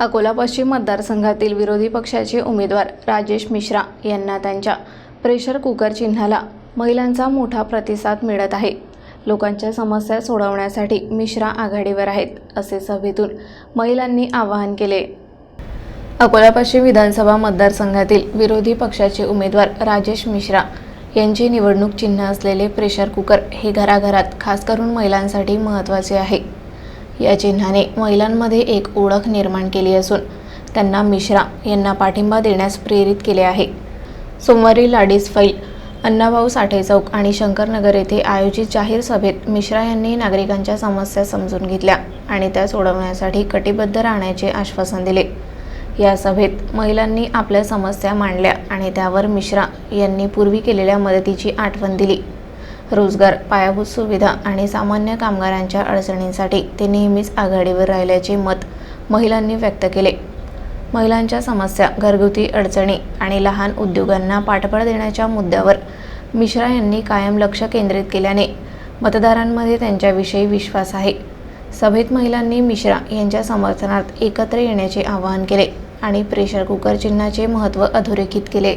अकोला पश्चिम मतदारसंघातील विरोधी पक्षाचे उमेदवार राजेश मिश्रा यांना त्यांच्या प्रेशर कुकर चिन्हाला महिलांचा मोठा प्रतिसाद मिळत आहे. लोकांच्या समस्या सोडवण्यासाठी मिश्रा आघाडीवर आहेत असे सभेतून महिलांनी आवाहन केले. अकोला पश्चिम विधानसभा मतदारसंघातील विरोधी पक्षाचे उमेदवार राजेश मिश्रा यांचे निवडणूक चिन्ह असलेले प्रेशर कुकर हे घराघरात खास करून महिलांसाठी महत्त्वाचे आहे. या चिन्हाने महिलांमध्ये एक ओळख निर्माण केली असून त्यांना मिश्रा यांना पाठिंबा देण्यास प्रेरित केले आहे. सोमवारी लाडीज फैल अण्णाभाऊ साठे चौक आणि शंकरनगर येथे आयोजित जाहीर सभेत मिश्रा यांनी नागरिकांच्या समस्या समजून घेतल्या आणि त्या सोडवण्यासाठी कटिबद्ध राहण्याचे आश्वासन दिले. या सभेत महिलांनी आपल्या समस्या मांडल्या आणि त्यावर मिश्रा यांनी पूर्वी केलेल्या मदतीची आठवण दिली. रोजगार पायाभूत सुविधा आणि सामान्य कामगारांच्या अडचणींसाठी ते नेहमीच आघाडीवर राहिल्याचे मत महिलांनी व्यक्त केले. महिलांच्या समस्या घरगुती अडचणी आणि लहान उद्योगांना पाठबळ देण्याच्या मुद्द्यावर मिश्रा यांनी कायम लक्ष केंद्रित केल्याने मतदारांमध्ये त्यांच्याविषयी विश्वास आहे. सभेत महिलांनी मिश्रा यांच्या समर्थनार्थ एकत्र येण्याचे आवाहन केले आणि प्रेशर कुकर चिन्हाचे महत्त्व अधोरेखित केले.